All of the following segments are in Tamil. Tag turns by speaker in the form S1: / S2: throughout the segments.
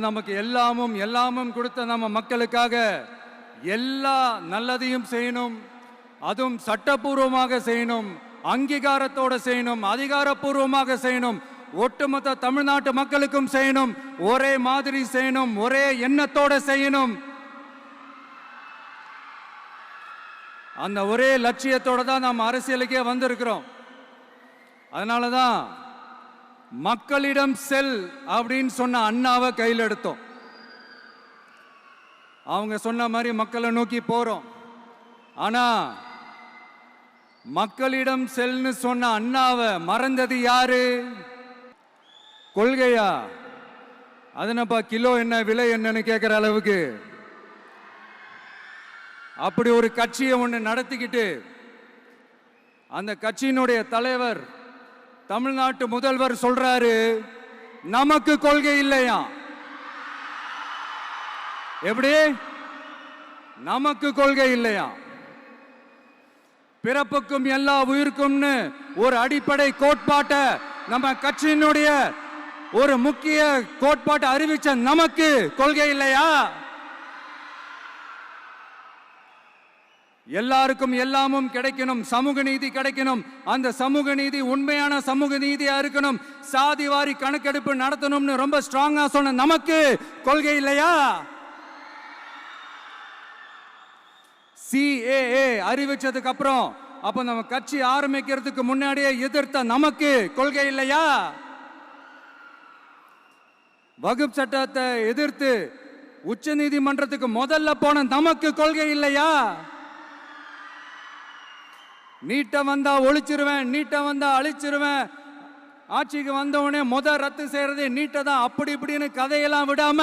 S1: நமக்கு எல்லாமும் எல்லாமும் கொடுத்த நம்ம மக்களுக்காக எல்லா நல்லதையும் செய்யணும். அதுவும் சட்டப்பூர்வமாக செய்யணும். அங்கீகாரத்தோட செய்யணும். அதிகாரப்பூர்வமாக செய்யணும். ஒட்டுமொத்த தமிழ்நாட்டு மக்களுக்கும் செய்யணும். ஒரே மாதிரி செய்யணும். ஒரே எண்ணத்தோட செய்யணும். அந்த ஒரே லட்சியத்தோட தான் நாம் அரசியலுக்கே வந்திருக்கிறோம். அதனால தான் மக்களிடம் செல் அப்படின்னு சொன்ன அண்ணாவை கையில் எடுத்தோம். அவங்க சொன்ன மாதிரி மக்களை நோக்கி போறோம். ஆனா மக்களிடம் செல்னு சொன்ன அண்ணாவை மறந்தது யாரு? கொள்கையா? அதனப்பா கிலோ என்ன விலை என்னன்னு கேட்கிற அளவுக்கு. அப்படி ஒரு கட்சியை ஒன்று நடத்திக்கிட்டு அந்த கட்சியினுடைய தலைவர் தமிழ்நாட்டு முதல்வர் சொல்றாரு நமக்கு கொள்கை இல்லையா? எப்படி? நமக்கு கொள்கை இல்லையா? பிறப்புக்கும் எல்லா உயிருக்கும்னு ஒரு அடிப்படை கோட்பாட்டை நம்ம கட்சியினுடைய ஒரு முக்கிய கோட்பாட்டை அறிவிச்ச நமக்கு கொள்கை இல்லையா? எல்லாருக்கும் எல்லாமும் கிடைக்கணும் சமூக நீதி கிடைக்கணும். அந்த சமூக நீதி உண்மையான சமூக நீதியா இருக்கணும். சாதி வாரி கணக்கெடுப்பு நடத்தணும்னு ரொம்ப ஸ்ட்ராங்கா சொன்ன நமக்கு கொள்கை இல்லையா? சிஏஏ அறிவிச்சதுக்கு அப்புறம் அப்ப நம்ம கட்சி ஆரம்பிக்கிறதுக்கு முன்னாடியே எதிர்த்த நமக்கு கொள்கை இல்லையா? வகுப்பு சட்டத்தை எதிர்த்து உச்ச நீதிமன்றத்துக்கு முதல்ல போன நமக்கு கொள்கை இல்லையா? நீட்டை வந்தா ஒழிச்சிருவேன் நீட்டை வந்தா அழிச்சிருவேன். ஆட்சிக்கு வந்தவுடனே முத ரத்து செய்யறதே நீட்டை தான் அப்படி இப்படின்னு கதையெல்லாம் விடாம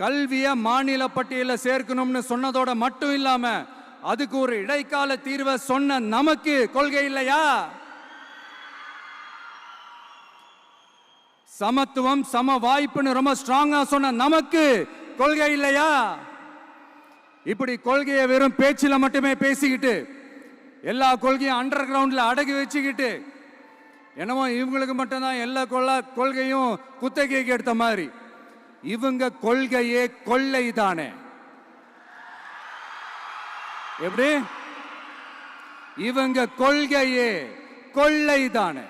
S1: கல்விய மாநில பட்டியலில் சேர்க்கணும்னு சொன்னதோட மட்டும் இல்லாம அதுக்கு ஒரு இடைக்கால தீர்வை சொன்ன நமக்கு கொள்கை இல்லையா? சமத்துவம் சம வாய்ப்புன்னு ரொம்ப ஸ்ட்ராங்கா சொன்ன நமக்கு கொள்கை இல்லையா? இப்படி கொள்கையை வெறும் பேச்சில் மட்டுமே பேசிக்கிட்டு எல்லா கொள்கையும் அண்டர் கிரவுண்டில் அடக்கி வச்சுக்கிட்டு என்னமோ இவங்களுக்கு மட்டும்தான் எல்லா கொள்ள கொள்கையும் குத்தகைக்கு எடுத்த மாதிரி. இவங்க கொள்கையே கொள்ளை தானே. எப்படி? இவங்க கொள்கையே கொள்ளை தானே.